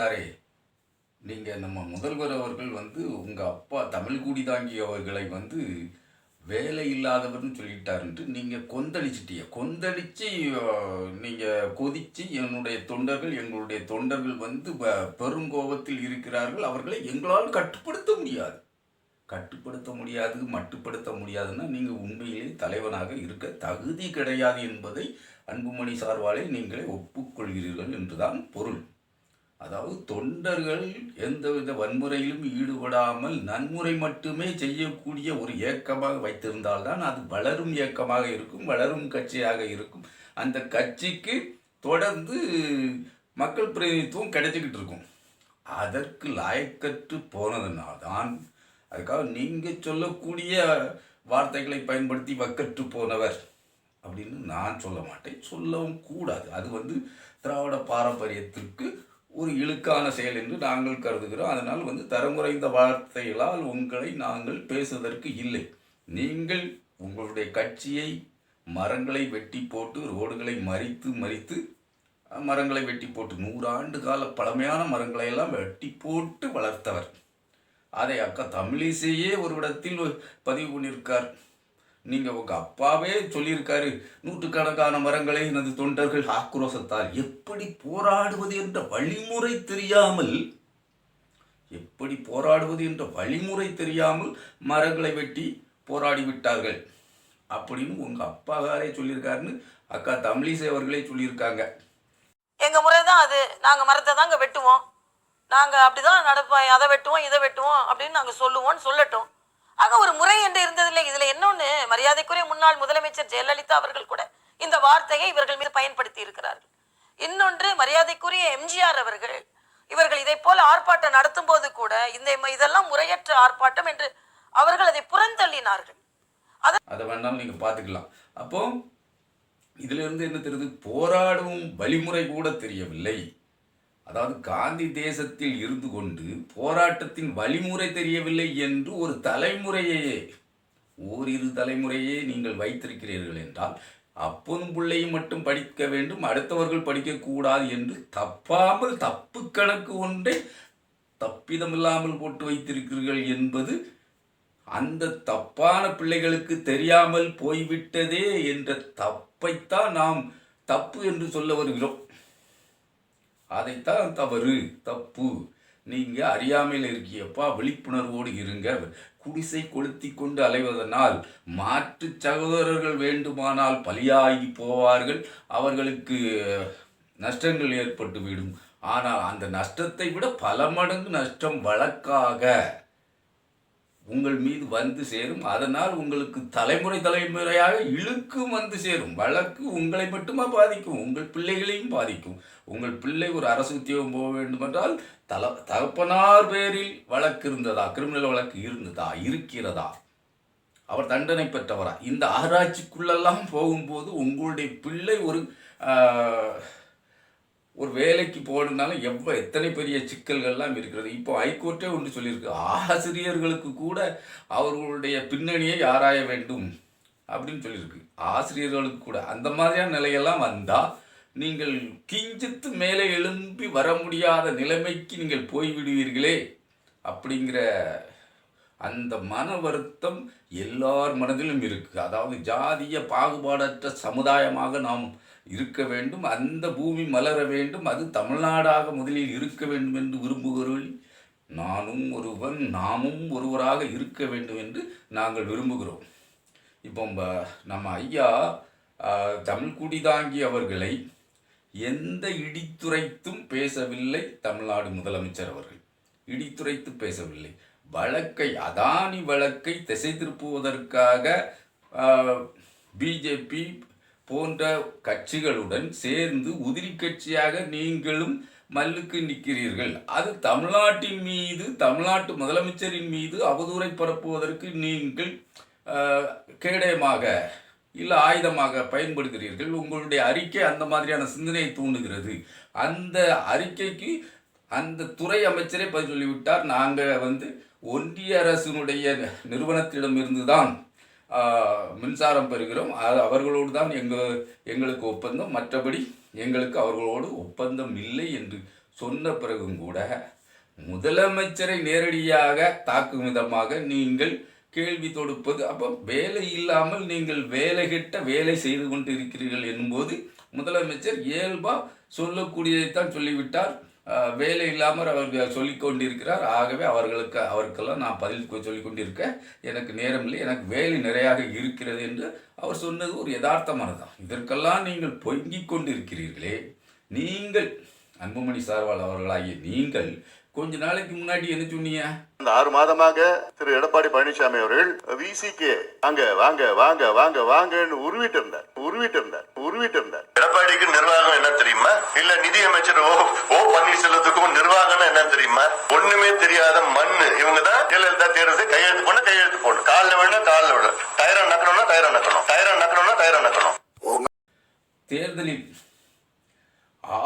சாரே நீங்கள் நம்ம முதல்வர் அவர்கள் வந்து உங்கள் அப்பா தமிழ் தாங்கி தாங்கியவர்களை வந்து வேலை இல்லாதவர்னு சொல்லிட்டாருன்ட்டு நீங்கள் கொந்தளிச்சிட்டிய. கொந்தளித்து நீங்கள் கொதித்து என்னுடைய தொண்டர்கள் எங்களுடைய தொண்டர்கள் வந்து பெரும் பெருங்கோபத்தில் இருக்கிறார்கள். அவர்களை எங்களால் கட்டுப்படுத்த முடியாது. கட்டுப்படுத்த முடியாது மட்டுப்படுத்த முடியாதுன்னா நீங்கள் உண்மையிலே தலைவனாக இருக்க தகுதி கிடையாது என்பதை அன்புமணி சார்பாலே நீங்களே ஒப்புக்கொள்கிறீர்கள் என்றுதான் பொருள். அதாவது தொண்டர்கள் எந்தவித வன்முறையிலும் ஈடுபடாமல் நன்முறை மட்டுமே செய்யக்கூடிய ஒரு இயக்கமாக வைத்திருந்தால்தான் அது வளரும் இயக்கமாக இருக்கும் வளரும் கட்சியாக இருக்கும். அந்த கட்சிக்கு தொடர்ந்து மக்கள் பிரதிநிதித்துவம் கிடைச்சிக்கிட்டு இருக்கும். அதற்கு லாயக்கற்று போனதுனால்தான் அதுக்காக நீங்கள் சொல்லக்கூடிய வார்த்தைகளை பயன்படுத்தி வக்கற்று போனவர் அப்படின்னு நான் சொல்ல மாட்டேன். சொல்லவும் கூடாது. அது வந்து திராவிட பாரம்பரியத்திற்கு ஒரு இழுக்கான செயல் என்று நாங்கள் கருதுகிறோம். அதனால் வந்து தரங்குறைந்த வார்த்தைகளால் உங்களை நாங்கள் பேசுவதற்கு இல்லை. நீங்கள் உங்களுடைய கட்சியை மரங்களை வெட்டி போட்டு ரோடுகளை மறித்து மறித்து மரங்களை வெட்டி போட்டு நூறாண்டு கால பழமையான மரங்களை எல்லாம் வெட்டி போட்டு வளர்த்தவர். அதை அக்கா தமிழிசையே ஒரு இடத்தில் பதிவு பண்ணியிருக்கார். நீங்கள் உங்கள் அப்பாவே சொல்லியிருக்காரு. நூற்றுக்கணக்கான மரங்களை எனது தொண்டர்கள் ஆக்ரோசத்தால் எப்படி போராடுவது என்ற வழிமுறை தெரியாமல் எப்படி போராடுவது என்ற வழிமுறை தெரியாமல் மரங்களை வெட்டி போராடி விட்டார்கள் அப்படின்னு உங்கள் அப்பாவாரே சொல்லியிருக்காருன்னு அக்கா தமிழிசை அவர்களே சொல்லியிருக்காங்க. எங்கள் முறை தான் அது. நாங்கள் மரத்தை தாங்க வெட்டுவோம். நாங்கள் அப்படிதான் நடப்போம். அதை வெட்டுவோம் இதை வெட்டுவோம் அப்படின்னு நாங்கள் சொல்லுவோம்னு சொல்லட்டும். ஆக ஒரு முறை என்று இருந்ததில்லை. இதுல இன்னொன்னு மரியாதைக்குரிய முன்னாள் முதலமைச்சர் ஜெயலலிதா அவர்கள் கூட இந்த வார்த்தையை இவர்கள் மீது பயன்படுத்தி இருக்கிறார்கள். இன்னொன்று மரியாதைக்குரிய எம்ஜிஆர் அவர்கள் இவர்கள் இதை போல ஆர்ப்பாட்டம் நடத்தும் போது கூட இந்த இதெல்லாம் முறையற்ற ஆர்ப்பாட்டம் என்று அவர்கள் அதை புறந்தள்ளினார்கள். அதை வேணாலும் நீங்க பார்த்துக்கலாம். அப்போ இதுல இருந்து என்ன தெரியுது? போராடும் வழிமுறை கூட தெரியவில்லை. அதாவது காந்தி தேசத்தில் இருந்து கொண்டு போராட்டத்தின் வழிமுறை தெரியவில்லை என்று ஒரு தலைமுறையையே ஓரிரு தலைமுறையே நீங்கள் வைத்திருக்கிறீர்கள் என்றால் அப்பனும் பிள்ளையும் மட்டும் படிக்க வேண்டும் அடுத்தவர்கள் படிக்கக்கூடாது என்று தப்பாமல் தப்பு கணக்கு ஒன்றை தப்பிதமில்லாமல் போட்டு வைத்திருக்கிறீர்கள் என்பது அந்த தப்பான பிள்ளைகளுக்கு தெரியாமல் போய்விட்டதே என்ற தப்பைத்தான் நாம் தப்பு என்று சொல்ல வருகிறோம். அதைத்தான் தவறு தப்பு. நீங்கள் அறியாமையில் இருக்கியப்பா விழிப்புணர்வோடு இருங்க. குடிசை கொளுத்தி கொண்டு அலைவதனால் மாற்று சகோதரர்கள் வேண்டுமானால் பலியாகி போவார்கள். அவர்களுக்கு நஷ்டங்கள் ஏற்பட்டுவிடும். ஆனால் அந்த நஷ்டத்தை விட பல மடங்கு நஷ்டம் வழக்காக. உங்கள் மீது வந்து சேரும். அதனால் உங்களுக்கு தலைமுறை தலைமுறையாக இழுக்கும் வந்து சேரும். வழக்கு உங்களை மட்டுமா பாதிக்கும் உங்கள் பிள்ளைகளையும் பாதிக்கும். உங்கள் பிள்ளை ஒரு அரசு உத்தியோகம் போக வேண்டுமென்றால் தல தகப்பனார் பேரில் வழக்கு இருந்ததா? கிரிமினல் வழக்கு இருந்ததா? இருக்கிறதா? அவர் தண்டனை பெற்றவரா? இந்த ஆராய்ச்சிக்குள்ளெல்லாம் போகும்போது உங்களுடைய பிள்ளை ஒரு ஒரு வேலைக்கு போகணுன்னாலும் எவ்வளோ எத்தனை பெரிய சிக்கல்கள்லாம் இருக்கிறது. இப்போ ஹைகோர்ட்டே ஒன்று சொல்லியிருக்கு. ஆசிரியர்களுக்கு கூட அவர்களுடைய பின்னணியை ஆராய வேண்டும் அப்படின்னு சொல்லியிருக்கு. ஆசிரியர்களுக்கு கூட. அந்த மாதிரியான நிலையெல்லாம் வந்தால் நீங்கள் கிஞ்சித்து மேலே எழும்பி வர முடியாத நிலைமைக்கு நீங்கள் போய்விடுவீர்களே அப்படிங்கிற அந்த மன வருத்தம் எல்லார் மனதிலும் இருக்குது அதாவது ஜாதிய பாகுபாடற்ற சமுதாயமாக நாம் இருக்க வேண்டும் அந்த பூமி மலர வேண்டும் அது தமிழ்நாடாக முதலில் இருக்க வேண்டும் என்று விரும்புகிறவர்கள் நானும் ஒருவன் நாமும் ஒருவராக இருக்க வேண்டும் என்று நாங்கள் விரும்புகிறோம். இப்போ நம்ம ஐயா ஆஹ், தமிழ்குடி தாங்கி அவர்களை எந்த இடித்துரைத்தும் பேசவில்லை தமிழ்நாடு முதலமைச்சர் அவர்கள். இடித்துரைத்து பேசவில்லை. வழக்கை அதானி வழக்கை திசை திருப்புவதற்காக பிஜேபி போன்ற கட்சிகளுடன் சேர்ந்து உதிரி கட்சியாக நீங்களும் மல்லுக்கு நிற்கிறீர்கள். அது தமிழ்நாட்டின் மீது தமிழ்நாட்டு முதலமைச்சரின் மீது அவதூறை பரப்புவதற்கு நீங்கள் கேடயமாக இல்லை ஆயுதமாக பயன்படுகிறீர்கள். உங்களுடைய அறிக்கை அந்த மாதிரியான சிந்தனையை தூண்டுகிறது. அந்த அறிக்கைக்கு அந்த துறை அமைச்சரே பதில் சொல்லிவிட்டார். நாங்கள் வந்து ஒன்றிய அரசினுடைய நிறுவனத்திடமிருந்து தான் மின்சாரம் பெறுகிறோம். அது அவர்களோடு தான் எங்கள் எங்களுக்கு ஒப்பந்தம். மற்றபடி எங்களுக்கு அவர்களோடு ஒப்பந்தம் இல்லை என்று சொன்ன பிறகும் கூட முதலமைச்சரை நேரடியாக தாக்கும் விதமாக நீங்கள் கேள்வி தொடுப்பது அப்போ வேலை இல்லாமல் நீங்கள் வேலை கெட்ட வேலை செய்து கொண்டு இருக்கிறீர்கள் என்னும்போது முதலமைச்சர் இயல்பாக சொல்லக்கூடியதைத்தான் சொல்லிவிட்டார். வேலை இல்லாமல் அவர் சொல்லிக் கொண்டிருக்கிறார் ஆகவே அவர்களுக்கு அவருக்கெல்லாம் நான் பதில் கொ- சொல்லிக் கொண்டிருக்க எனக்கு நேரம் இல்லை. எனக்கு வேலை நிறையாக இருக்கிறது என்று அவர் சொன்னது ஒரு யதார்த்தமானதான் இதற்கெல்லாம் நீங்கள் பொங்கிக் கொண்டிருக்கிறீர்களே. நீங்கள் அன்புமணி சார்வால் அவர்களாகிய நீங்கள் கொஞ்ச நாளைக்கு முன்னாடி என்ன சொன்னீங்க? இந்த ஆறு மாதமாக திரு. எடப்பாடி பழனிசாமி அவர்கள் விசிகே வாங்க வாங்க வாங்க வாங்க வாங்கன்னு உருவிட்டு இருந்தார் உருவிட்டு இருந்தார் உருவிட்டு இருந்தார் எடப்பாடிக்கு நிர்வாகம் என்ன ஒண்ணுமே தெரியாத மண்ணு. இவங்க தான் ஜெயலலிதா தேர்வு கையெழுத்து போன கையெழுத்து போடணும் காலில் வேணும் காலில் விடும் டயரம் நக்கணும்னா டயரம் நக்கணும். டயரம் நக்கணும்னா டயரம் நக்கணும். தேர்தலில்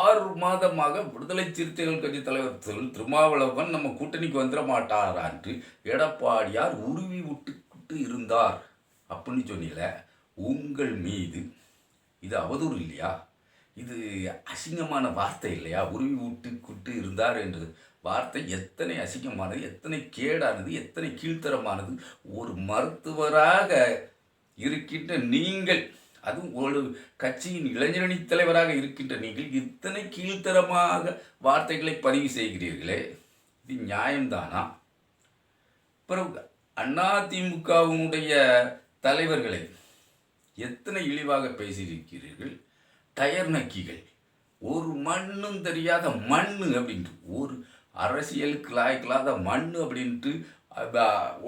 ஆறு மாதமாக விடுதலை சிறுத்தைகள் கட்சி தலைவர் திரு திருமாவளவன் நம்ம கூட்டணிக்கு வந்துட மாட்டாரா என்று எடப்பாடியார் உருவி விட்டுக்கிட்டு இருந்தார். அப்படின்னு சொன்னீங்கள உங்கள் மீது இது அவதூறு இல்லையா? இது அசிங்கமான வார்த்தை இல்லையா? உருவி விட்டு குட்டு இருந்தார் என்றது. வார்த்தை எத்தனை அசிங்கமானது எத்தனை கேடானது எத்தனை கீழ்த்தரமானது. ஒரு மருத்துவராக இருக்கின்ற நீங்கள் அதுவும் ஒரு கட்சியின் இளைஞரணி தலைவராக இருக்கின்ற நீங்கள் இத்தனை கீழ்த்தரமாக வார்த்தைகளை பதிவு செய்கிறீர்களே? இது நியாயம்தானா? பிறகு அதிமுகவினுடைய தலைவர்களை எத்தனை இழிவாக பேசியிருக்கிறீர்கள்? டயர் நக்கிகள். ஒரு மண்ணும் தெரியாத மண் அப்படின்ட்டு. ஒரு அரசியலுக்கு லாயக்கில்லாத மண்ணு அப்படின்ட்டு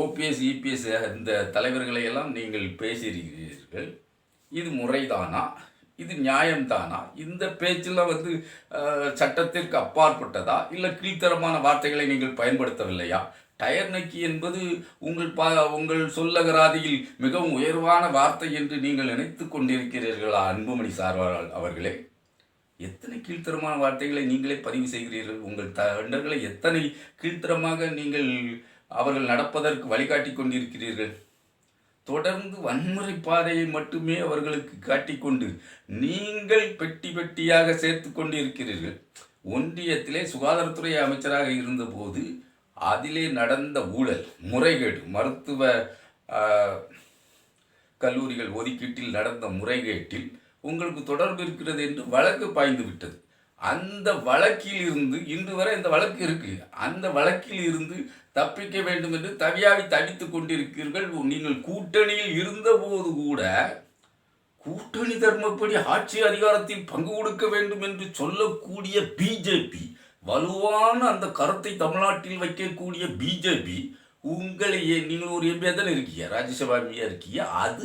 ஓபிஎஸ் இபிஎஸ் இந்த தலைவர்களை எல்லாம் நீங்கள் பேசியிருக்கிறீர்கள். இது முறைதானா? இது நியாயம்தானா? இந்த பேச்சில் வந்து சட்டத்திற்கு அப்பாற்பட்டதா? இல்லை கீழ்த்தரமான வார்த்தைகளை நீங்கள் பயன்படுத்தவில்லையா? டயர் நக்கி என்பது உங்கள் பா உங்கள் சொல்லகராதியில் மிகவும் உயர்வான வார்த்தை என்று நீங்கள் நினைத்து கொண்டிருக்கிறீர்களா அன்புமணி சார்வாரால் அவர்களே? எத்தனை கீழ்த்தரமான வார்த்தைகளை நீங்களே பதிவு செய்கிறீர்கள்? உங்கள் தொண்டர்களை எத்தனை கீழ்த்தரமாக நீங்கள் அவர்கள் நடப்பதற்கு வழிகாட்டி கொண்டிருக்கிறீர்கள்? தொடர்ந்து வன்முறை பாதையை மட்டுமே அவர்களுக்கு காட்டிக்கொண்டு நீங்கள் பெட்டி பெட்டியாக சேர்த்து கொண்டிருக்கிறீர்கள். ஒன்றியத்திலே சுகாதாரத்துறை அமைச்சராக இருந்தபோது அதிலே நடந்த ஊழல் முறைகேடு மருத்துவ கல்லூரிகள் ஒதுக்கீட்டில் நடந்த முறைகேட்டில் உங்களுக்கு தொடர்பு இருக்கிறது என்று வழக்கு பாய்ந்து விட்டது. அந்த வழக்கில் இருந்து இன்று வரை இந்த வழக்கு இருக்கு. அந்த வழக்கில் இருந்து தப்பிக்க வேண்டும் என்று தவியாவி தவித்துக் கொண்டிருக்கிறீர்கள். நீங்கள் கூட்டணியில் இருந்தபோது கூட கூட்டணி தர்மப்படி ஆட்சி அதிகாரத்தில் பங்கு கொடுக்க வேண்டும் என்று சொல்லக்கூடிய பிஜேபி வலுவான அந்த கருத்தை தமிழ்நாட்டில் வைக்கக்கூடிய பிஜேபி உங்களை நீங்கள் ஒரு எம்பியாக தானே இருக்கீங்க ராஜ்யசபா எம்பியாக இருக்கீங்க அது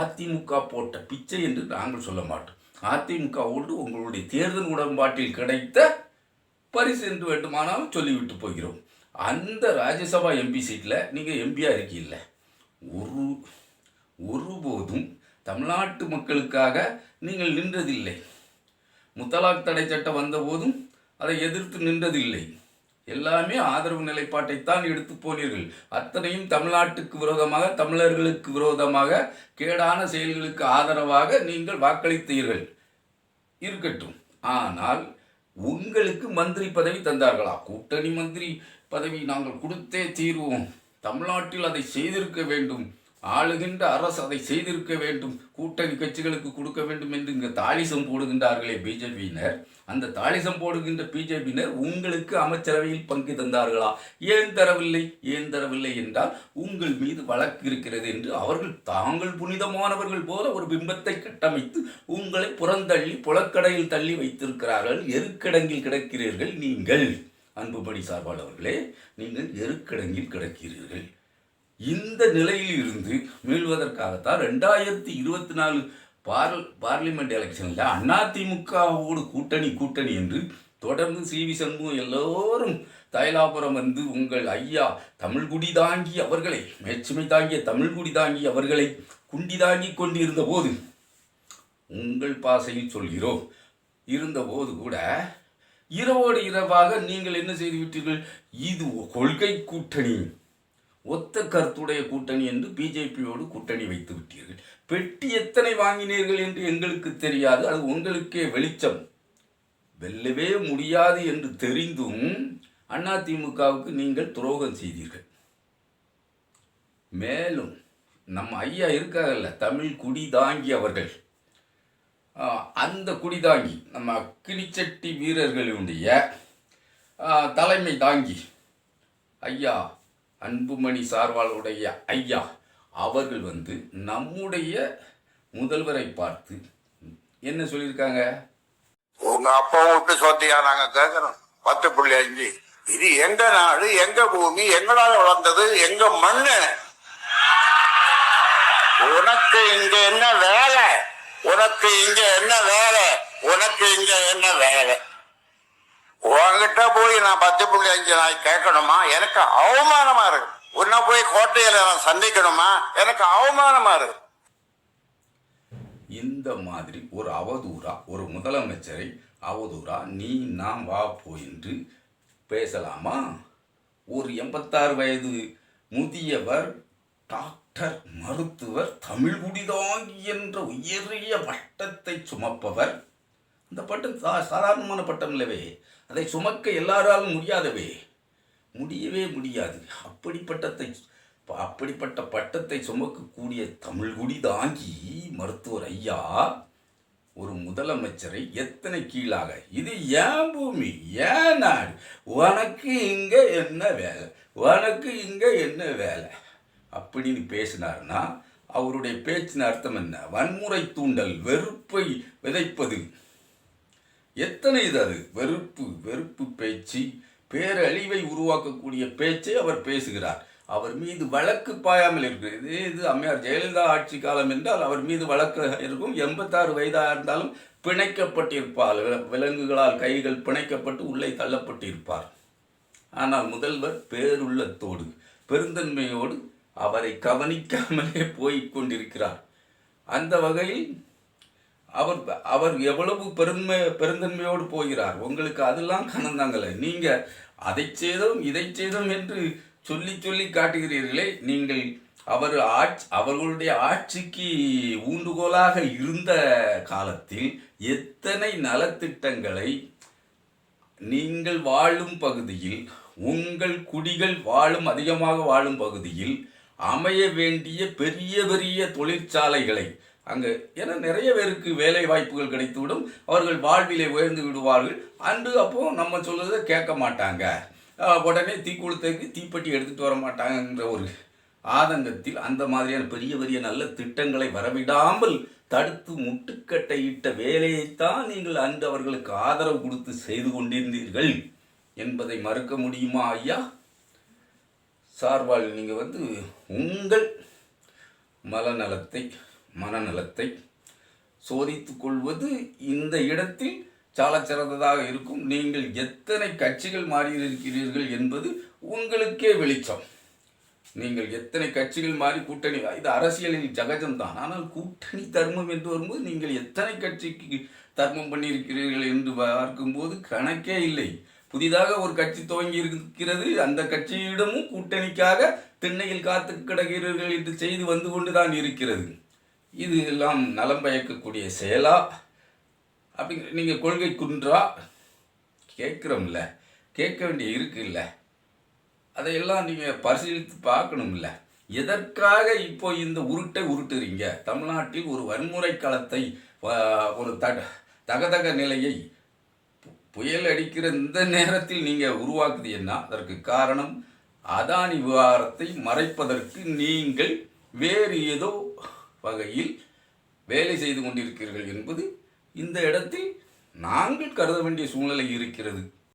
அதிமுக போட்ட பிச்சை என்று நாங்கள் சொல்ல மாட்டோம். அதிமுகவோடு உங்களுடைய தேர்தல் உடன்பாட்டில் கிடைத்த பரிசு என்று வேண்டுமானாலும் சொல்லிவிட்டு போகிறோம். அந்த ராஜ்யசபா எம்பி சீட்டில் நீங்கள் எம்பியாக இருக்கீல்ல ஒரு ஒருபோதும் தமிழ்நாட்டு மக்களுக்காக நீங்கள் நின்றதில்லை. முத்தலாக் தடை சட்டம் வந்தபோதும் அதை எதிர்த்து நின்றதில்லை. எல்லாமே ஆதரவு நிலைப்பாட்டைத்தான் எடுத்து போனீர்கள். அத்தனையும் தமிழ்நாட்டுக்கு விரோதமாக தமிழர்களுக்கு விரோதமாக கேடான செயல்களுக்கு ஆதரவாக நீங்கள் வாக்களித்தீர்கள். இருக்கட்டும். ஆனால் உங்களுக்கு மந்திரி பதவி தந்தார்களா? கூட்டணி மந்திரி பதவி நாங்கள் கொடுத்தே தீர்வோம். தமிழ்நாட்டில் அதை செய்திருக்க வேண்டும். ஆளுகின்ற அரசு அதை செய்திருக்க வேண்டும். கூட்டணி கட்சிகளுக்கு கொடுக்க வேண்டும் என்று இங்கே தாலிசம் போடுகின்றார்களே பிஜேபியினர். அந்த தாலிசம் போடுகின்ற பிஜேபியினர் உங்களுக்கு அமைச்சரவையில் பங்கு தந்தார்களா? ஏன் தரவில்லை? ஏன் தரவில்லை என்றால் உங்கள் மீது வழக்கு இருக்கிறது என்று அவர்கள் தாங்கள் புனிதமானவர்கள் போல ஒரு பிம்பத்தை கட்டமைத்து உங்களை புறந்தள்ளி புலக்கடையில் தள்ளி வைத்திருக்கிறார்கள். எருக்கடங்கில் கிடக்கிறீர்கள் நீங்கள். அன்புபடி சார்பாளர்களே நீங்கள் எருக்கடங்கில் கிடக்கிறீர்கள். இந்த நிலையில் இருந்து மீள்வதற்காகத்தான் ரெண்டாயிரத்தி இருபத்தி நாலு பார் பார்லிமெண்ட் எலெக்ஷனில் அதிமுகவோடு கூட்டணி கூட்டணி என்று தொடர்ந்து சி வி சண்முகம் எல்லோரும் தைலாபுரம் வந்து உங்கள் ஐயா தமிழ்குடி தாங்கி அவர்களை மேச்சுமை தாங்கிய தமிழ்குடி தாங்கி அவர்களை குண்டி தாங்கி கொண்டிருந்த போது உங்கள் பாசையில் சொல்கிறோம். இருந்தபோது கூட இரவோடு இரவாக நீங்கள் என்ன செய்து விட்டீர்கள்? இது கொள்கை கூட்டணி. ஒத்த கருத்துடைய கூட்டணி என்று பிஜேபியோடு கூட்டணி வைத்து விட்டீர்கள். பெட்டி எத்தனை வாங்கினீர்கள் என்று எங்களுக்கு தெரியாது. அது உங்களுக்கே வெளிச்சம். வெல்லவே முடியாது என்று தெரிந்தும் அதிமுகவுக்கு நீங்கள் துரோகம் செய்தீர்கள். மேலும் நம்ம ஐயா இருக்காங்கல்ல தமிழ் குடி தாங்கி அவர்கள். ஆஹ், அந்த குடிதாங்கி நம்ம அக்கினிச்சட்டி வீரர்களுடைய தலைமை தாங்கி ஐயா அன்புமணி சார்வாளுடைய ஐயா அவர்கள் வந்து நம்முடைய முதல்வரை பார்த்து என்ன சொல்லியிருக்காங்க? உங்க அப்பா விட்டு சொத்தியா நாங்க கேக்குறோம். பத்து புள்ளி அஞ்சு. இது எங்க நாடு எங்க பூமி எங்களால் வளர்ந்தது எங்க மண்ணு? உனக்கு இங்க என்ன வேலை? உனக்கு இங்க என்ன வேலை? உனக்கு இங்க என்ன வேலை? உங்ககிட்ட போய் நான் பத்து புள்ளி அஞ்சு நாய் கேட்கணுமா? எனக்கு அவமானமா இருக்கு. உன்னை போய் கோட்டையில நான் சந்திக்கணுமா? எனக்கு அவமானமா இருக்கு. இந்த மாதிரி ஒரு அவதூறா ஒரு முதலமைச்சரை அவதூறா நீ நான் வா போ என்று பேசலாமா? ஒரு எண்பத்தாறு வயது முதியவர் டாக்டர் மருத்துவர் தமிழ் குடிதாங்கி என்ற உயரிய பட்டத்தை சுமப்பவர். அந்த பட்டம் சாதாரணமான பட்டம் இல்லவே. அதை சுமக்க எல்லாராலும் முடியாதவே. முடியவே முடியாது. அப்படிப்பட்டத்தை அப்படிப்பட்ட பட்டத்தை சுமக்கக்கூடிய தமிழ்குடி தாங்கி மருத்துவர் ஐயா ஒரு முதலமைச்சரை எத்தனை கீழாக? இது ஏன் பூமி? ஏன் நாடு? உனக்கு இங்க என்ன வேலை? உனக்கு இங்க என்ன வேலை? அப்படின்னு பேசினார்னா அவருடைய பேச்சின் அர்த்தம் என்ன? வன்முறை தூண்டல் வெறுப்பை விதைப்பது எத்தனை இது அது? வெறுப்பு வெறுப்பு பேச்சு. பேரழிவை உருவாக்கக்கூடிய பேச்சை அவர் பேசுகிறார். அவர் மீது வழக்கு பாயாமல் இருக்கிறது. இதே இது அம்மையார் ஜெயலலிதா ஆட்சி காலம் என்றால் அவர் மீது வழக்கு இருக்கும். எண்பத்தாறு வயதாக இருந்தாலும் பிணைக்கப்பட்டிருப்பார். விலங்குகளால் கைகள் பிணைக்கப்பட்டு உள்ளே தள்ளப்பட்டிருப்பார். ஆனால் முதல்வர் பேருள்ளத்தோடு பெருந்தன்மையோடு அவரை கவனிக்காமலே போய்க் கொண்டிருக்கிறார். அந்த வகையில் அவர் அவர் எவ்வளவு பெருமை பெருந்தன்மையோடு போகிறார்? உங்களுக்கு அதெல்லாம் கணந்தாங்கல்ல நீங்கள் அதை செய்தோம் இதை செய்தோம் என்று சொல்லி சொல்லி காட்டுகிறீர்களே நீங்கள் அவர் ஆட்சி அவர்களுடைய ஆட்சிக்கு ஊண்டுகோலாக இருந்த காலத்தில் எத்தனை நலத்திட்டங்களை நீங்கள் வாழும் பகுதியில் உங்கள் குடிகள் வாழும் அதிகமாக வாழும் பகுதியில் அமைய வேண்டிய பெரிய பெரிய தொழிற்சாலைகளை அங்கே ஏன்னா நிறைய பேருக்கு வேலை வாய்ப்புகள் கிடைத்துவிடும். அவர்கள் வாழ்விலே உயர்ந்து விடுவார்கள். அன்று அப்போ நம்ம சொல்கிறத கேட்க மாட்டாங்க. உடனே தீக்குளத்துக்கு தீப்பெட்டி எடுத்துகிட்டு வர மாட்டாங்கன்ற ஒரு ஆதங்கத்தில் அந்த மாதிரியான பெரிய பெரிய நல்ல திட்டங்களை வரவிடாமல் தடுத்து முட்டுக்கட்டையிட்ட வேலையைத்தான் நீங்கள் அன்று அவர்களுக்கு ஆதரவு கொடுத்து செய்து கொண்டிருந்தீர்கள் என்பதை மறுக்க முடியுமா ஐயா? சார்பால் நீங்கள் வந்து உங்கள் மலநலத்தை மனநலத்தை சோதித்து கொள்வது இந்த இடத்தில் சாலச்சிறந்ததாக இருக்கும். நீங்கள் எத்தனை கட்சிகள் மாறியிருக்கிறீர்கள் என்பது உங்களுக்கே வெளிச்சம். நீங்கள் எத்தனை கட்சிகள் மாறி கூட்டணி இது அரசியலில் ஜகஜம்தான். ஆனால் கூட்டணி தர்மம் என்று வரும்போது நீங்கள் எத்தனை கட்சிக்கு தர்மம் பண்ணியிருக்கிறீர்கள் என்று பார்க்கும்போது கணக்கே இல்லை. புதிதாக ஒரு கட்சி துவங்கி இருக்கிறது அந்த கட்சியிடமும் கூட்டணிக்காக திண்ணையில் காத்து கிடக்கிறீர்கள் என்று செய்து வந்து கொண்டுதான் இருக்கிறது. இது எல்லாம் நலம் பயக்கக்கூடிய செயலா? அப்படிங்கிற நீங்கள் கொள்கை குன்றா? கேட்குறோம்ல. கேட்க வேண்டிய இருக்குல்ல அதையெல்லாம் நீங்கள் பரிசீலித்து பார்க்கணும்ல. எதற்காக இப்போ இந்த உருட்டை உருட்டுறீங்க? தமிழ்நாட்டில் ஒரு வன்முறை களத்தை ஒரு த தகதக நிலையை பு- புயல் அடிக்கிற இந்த நேரத்தில் நீங்கள் உருவாக்குது என்ன? அதற்கு காரணம் அதானி விவகாரத்தை மறைப்பதற்கு நீங்கள் வேறு ஏதோ வகையில் வேலை செய்து கொண்டிருக்கிறீர்கள் என்பது இந்த இடத்தில் நாங்கள் கருத வேண்டிய சூழ்நிலை இருக்கிறது.